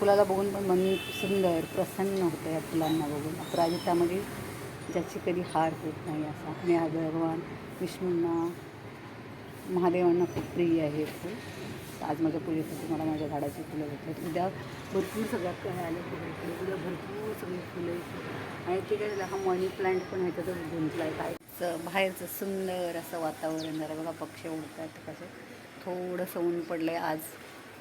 फुलाला बघून पण मन सुंदर प्रसन्न होतं या फुलांना बघून. अपराजितामध्ये ज्याची कधी हार होत नाही असा. आणि आज भगवान विष्णूंना महादेवांना खूप प्रिय आहे फूल. आज माझ्या पूजेसाठी मला माझ्या झाडाची फुलं भेटतात उद्या भरपूर सगळ्यात काय आलं फुलं उद्या भरपूर सगळी फुलं आणि ते काय हा मनी प्लांट पण आहे ह्याच्यातच गुंतला आहे. काय बाहेरचं सुंदर असं वातावरण झालं बघा पक्षी उडतात कसं. थोडंसं ऊन पडलं आहे आज.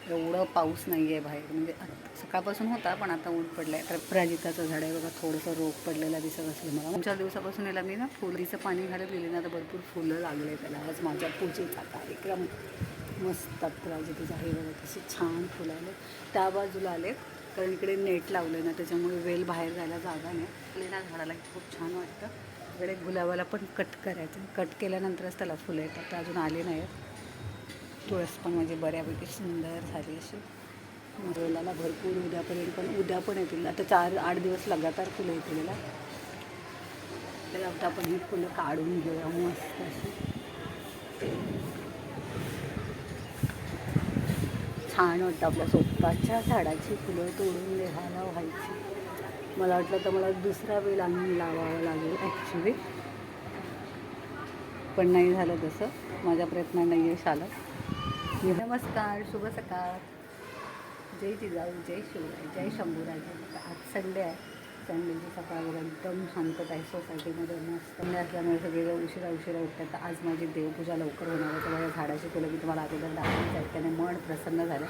एवढं पाऊस नाही आहे बाहेर. म्हणजे सकाळपासून होता पण आता ऊन पडलं आहे तर प्राजिताचं झाड आहे बघा थोडंसं रोग पडलेला दिसत असेल मला. दोन चार दिवसापासून याला मी ना फुलीचं पाणी घालत गेले ना तर भरपूर फुलं लागले त्याला. आज माझ्या पूजेचा कार्यक्रम. मस्त प्राजिताचं आहे बघा कशी छान फुलं आले त्या बाजूला आले कारण इकडे नेट लावलं ना त्याच्यामुळे वेल बाहेर जायला जागा नाही. ना झाडाला खूप छान वाटतं. इकडे गुलाबाला पण कट करायचं. कट केल्यानंतरच त्याला फुलं येतात. ते अजून आले नाही आहेत तुळस पण म्हणजे बऱ्यापैकी सुंदर झाली अशी. वेलाला भरपूर उद्यापर्यंत पण उद्या पण येतील. आता चार आठ दिवस लगातार फुलं येतील तर आता आपण ही फुलं काढून घेऊया मस्त अशी. छान वाटतं आपल्या स्वतःच्या झाडाची फुलं तोडून देवाला व्हायची. मला वाटलं तर मला दुसरा वेल आणून लावावा लागेल ॲक्च्युली पण नाही झालं तसं. माझ्या प्रयत्नांना यश आलं नमस्कार शुभ सकाळ. जय जिजाऊ जय शिवराय जय शंभूराजे आज संडे आहे. संडेची सकाळ वगैरे एकदम शांतता आहे. सोसायटीमध्ये मस्त संडे असल्यामुळे सगळे उशिरा उशिरा उठतात. तर आज माझी देवपूजा लवकर होणार आहे. तर माझ्या झाडाची फुलं मी तुम्हाला अगोदर दाखवायचं आहे. त्याने मन प्रसन्न झालं.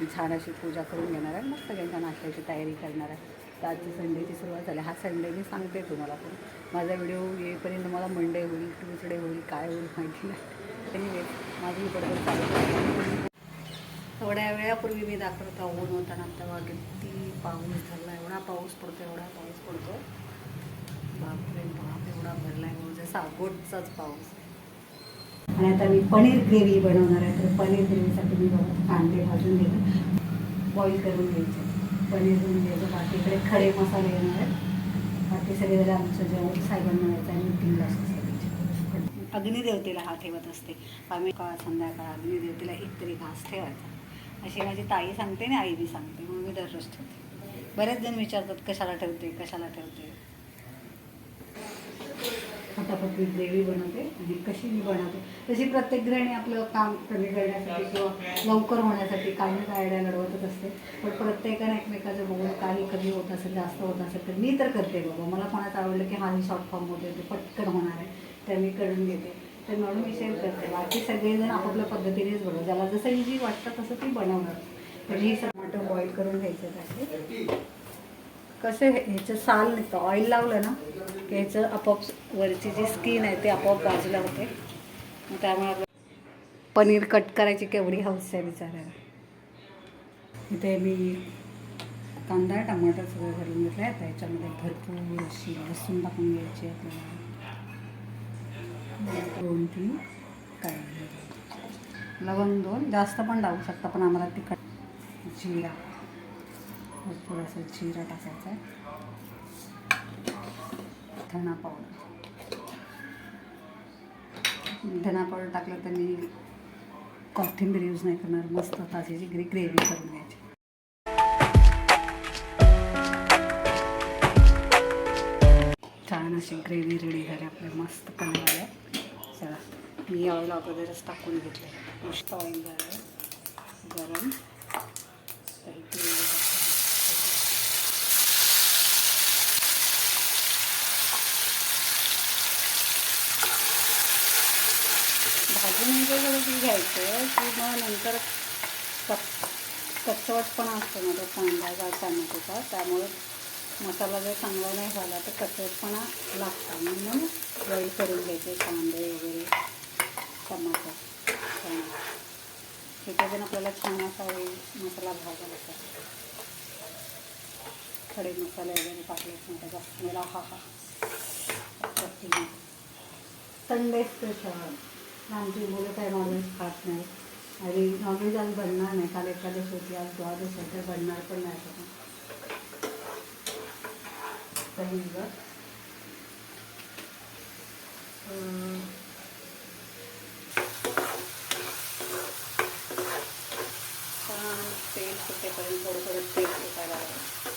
मी छान अशी पूजा करून घेणार आहे. मग सगळ्यांच्या नाश्त्याची तयारी करणार आहे. तर आजची संडेची सुरुवात झाली. हा संडे मी सांगते तुम्हाला पण. माझा व्हिडिओ येईपर्यंत मला मंडे होईल ट्यूजडे होईल काय होईल माहिती नाही. एनिवे माझी बरोबर चालू थोड्या वेळापूर्वी मी दाखवत ऊन होता ना तेव्हा किती पाऊस झाला एवढा पाऊस पडतो एवढा पाऊस पडतो. बापरे बाप एवढा भरला आहे म्हणजे सागोटचाच पाऊस आणि आता मी पनीर ग्रेव्ही बनवणार आहे. तर पनीर ग्रेव्हीसाठी मी बघा कांदे भाजून घेते. बॉईल करून घ्यायचे. पनीर घेऊन घ्यायचं. बाकीकडे खडे मसाले येणार आहेत. बाकी सगळे जरा आमचं जेवण साहेबांना यायचं आहे. मीटिंगला असतं. अग्निदेवतेला हा ठेवत असते. आम्ही काळ संध्याकाळ अग्निदेवतेला एक तरी घास ठेवायचा. अशी माझी ताई सांगते आणि आई बी सांगते. मग मी दररोज ठेवते. बरेच जण विचारतात कशाला ठेवते? कशाला ठेवते? फटाफट मी ग्रेव्ही बनवते आणि कशी मी बनवते. तशी प्रत्येक गृहिणी आपलं काम कमी करण्यासाठी किंवा लवकर होण्यासाठी काही ना काही लढवतच असते. पण प्रत्येकाने एकमेकाचं बघून काही कमी होत असेल जास्त होत असेल तर मी तर करते बाबा. मला कोणाचं आवडलं की हा ही शॉर्ट फॉर्म होते ते पटकन होणार आहे. तर मी करून घेते. तर म्हणून मी सेव्ह करते. बाकी सगळेजण आपापल्या पद्धतीनेच बनव ज्याला जसं इझी वाटतं तसं ती बनवणार. तर मी टमाटो बॉईल करून घ्यायचं त्याचे कसं ह्याचं साल निघतं ऑइल लावलं ना की ह्याचं आपोआप वरची जी स्किन आहे ते आपोआप बाजूला होते. मग त्यामुळे पनीर कट करायची केवढी हौस आहे विचारायला इथे मी कांदा टमाटर सगळं घालून घेतलं आहे आता भरपूर अशी लसूण टाकून घ्यायची आपल्याला. दोन तीन काय? लवंग दोन. जास्त पण लावू शकता पण आम्हाला तिखट जिरा. भरपूर असं जिरा टाकायचा आहे. धणा पावडर धणा पावडर टाकलं तर मी कोथिंबीर यूज नाही करणार. मस्त ताजीची ग्रे ग्रेव्ही करून घ्यायची. छान अशी ग्रेव्ही रेडी झाली आपल्या मस्त कलर आल्या चला मी ऑइल अगोदरच टाकून घेतले मस्त ऑइल झालं गरम तर ही gravy टाकून म्हणजे भाजून हे की घ्यायचं की मग नंतर कच कचवटपणा असतो ना तो कांदा टॅमॅटोचा. त्यामुळे मसाला जर चांगला नाही झाला तर कचवटपणा लागतो. म्हणून बॉईल करून घ्यायचे कांदे वगैरे टमाटर तिथे पण आपल्याला छान असा मसाला मसाला भाजायचा खडे मसाले वगैरे टाकले त्याचा मला हा हा. थंड स्पेशल आमची मुलं काय नॉनव्हेज खात नाही. आणि नॉनव्हेज आज बनणार नाही. काल एकादश होती आज द्वादश आहे तर बनणार पण नाही काही तेल सुटेपर्यंत थोडं थोडं तेल सुटायला लागलं.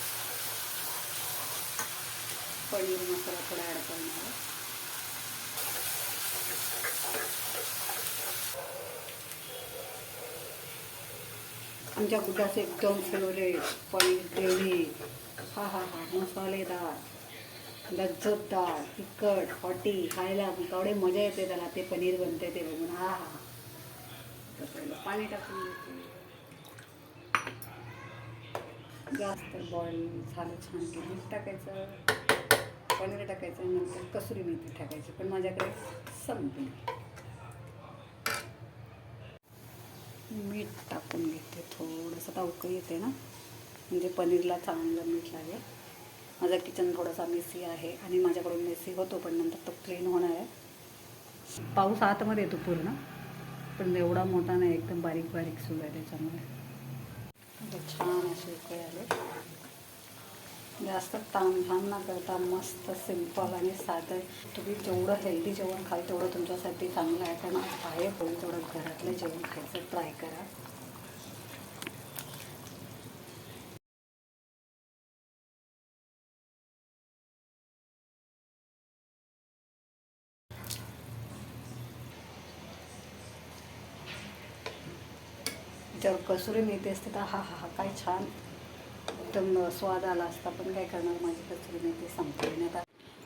पनीर मसाला थोडा ॲड करणार आमच्या गुड्डाचे एकदम फेवरेट पनीर ग्रेव्ही हा हा हा मसालेदार लज्जतदार तिखट हॉटी खायला एवढे मजा येते त्याला ते पनीर बनते ते बघून हा हा पहिलं पाणी टाकून देते. जास्त बॉईल झालं छान की मीठ टाकायचं पनीर टाकायचं नंतर कसुरी मेथी टाकायची पण माझ्याकडे संपली. मीठ टाकून घेते थोडंसं. टावकं येते ना. म्हणजे पनीरला चांगलं मीठ लागेल. माझं किचन थोडासा मेसी आहे आणि माझ्याकडून मेसी होतो पण नंतर तो क्लीन होणार आहे. पाऊस आतमध्ये येतो पूर्ण पण एवढा मोठा नाही एकदम बारीक बारीक सुरू आहे त्याच्यामुळे. छान असे उकळे आले. जास्त तामझाम न करता मस्त सिंपल आणि साधं तुम्ही जेवढं हेल्दी जेवण खाल तेवढं तुमच्यासाठी चांगलं आहे. कारण बाहेर होईल तेवढं घरातलं जेवण खायचं ट्राय करा. जर कसुरी मेथी असते तर हा हा हा काय छान. एकदम स्वाद आला असता पण काय करणार माझी संपली नाही आता.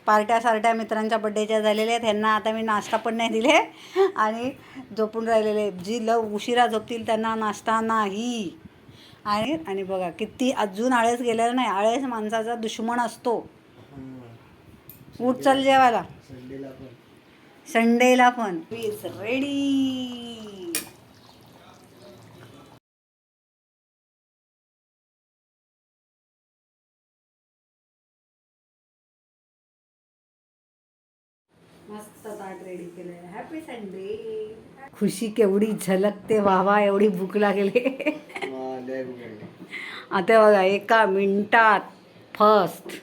पार्ट्या सारट्या मित्रांच्या बड्डेच्या झालेल्या आहेत. ह्यांना आता मी नाश्ता पण नाही दिले. आणि झोपून राहिलेले जी ल उशिरा झोपतील त्यांना नाश्ता नाही. आणि आणि बघा किती अजून आळस गेलेला नाही. आळस माणसाचा दुश्मन असतो. उठ चल जेवायला. संडेला पण. संडेला पण. प्लीज रेडी रेडी केलंय. हॅपी संडे खुशी केवढी झलकते वावा एवढी भूक लागली. आता बघा एका मिनिटात first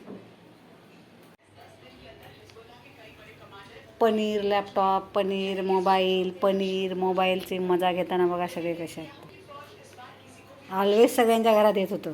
paneer laptop paneer mobile paneer मोबाईलची मजा घेताना बघा सगळे कसे आहेत. ऑलवेज सगळ्यांच्या घरात येत होतं.